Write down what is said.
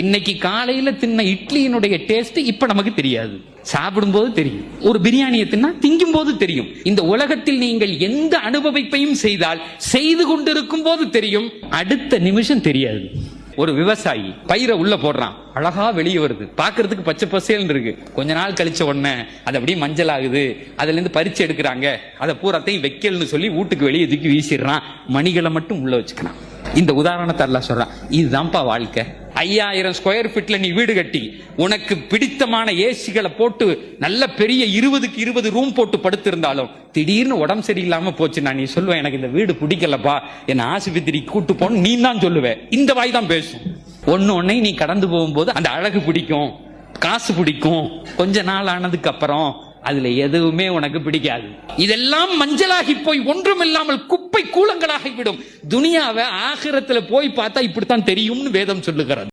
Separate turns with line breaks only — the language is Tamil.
இன்னைக்கு காலையில தின்ன இட்லியினுடைய டேஸ்ட் இப்ப நமக்கு தெரியாது. சாப்பிடும்போது தெரியும். ஒரு பிரியாணியை தின்னா திங்கும் போது தெரியும். இந்த உலகத்தில் நீங்கள் எந்த அனுபவிப்பையும் செய்தால் செய்து கொண்டிருக்கும் போது தெரியும். அடுத்த நிமிஷம் தெரியாது. ஒரு விவசாயி பயிரை உள்ள போடுறான். அழகா வெளியே வருது. பாக்குறதுக்கு பச்சை பசேல்னு இருக்கு. கொஞ்ச நாள் கழிச்ச உடனே அது அப்படியே மஞ்சள் ஆகுது. அதுல இருந்து பறிச்சு எடுக்கிறாங்க. அதை பூரத்தையும் வைக்கல்னு சொல்லி வீட்டுக்கு வெளியே தூக்கி வீசிடுறான். மணிகளை மட்டும் உள்ள வச்சுக்கிறான். இந்த உதாரணத்தை எல்லாம் சொல்றான். இதுதான்ப்பா வாழ்க்கை. ஐயாயிரம் ஸ்கொயர் ஃபீட்ல நீ வீடு கட்டி உனக்கு பிடித்தமான ஏசிகளை போட்டு நல்ல பெரிய இருபதுக்கு இருபது ரூம் போட்டு படுத்திருந்தாலும் திடீர்னு உடம்பு சரியில்லாம போச்சு நான் நீ சொல்லுவேன் எனக்கு இந்த வீடு பிடிக்கலப்பா என்ன ஆஸ்பத்திரிக்கு கூட்டு போன்னு நீ தான் சொல்லுவ. இந்த வாய் தான் பேசும். ஒன்னு ஒன்னை நீ கடந்து போகும்போது அந்த அழகு பிடிக்கும் காசு பிடிக்கும். கொஞ்ச நாள் ஆனதுக்கு அப்புறம் அதுல எதுவுமே உனக்கு பிடிக்காது. இதெல்லாம் மஞ்சளாகி போய் ஒன்றும் இல்லாமல் குப்பை கூலங்களாகி விடும். துனியாவை ஆகிரத்துல போய் பார்த்தா இப்படித்தான் தெரியும்னு வேதம் சொல்லுகிறது.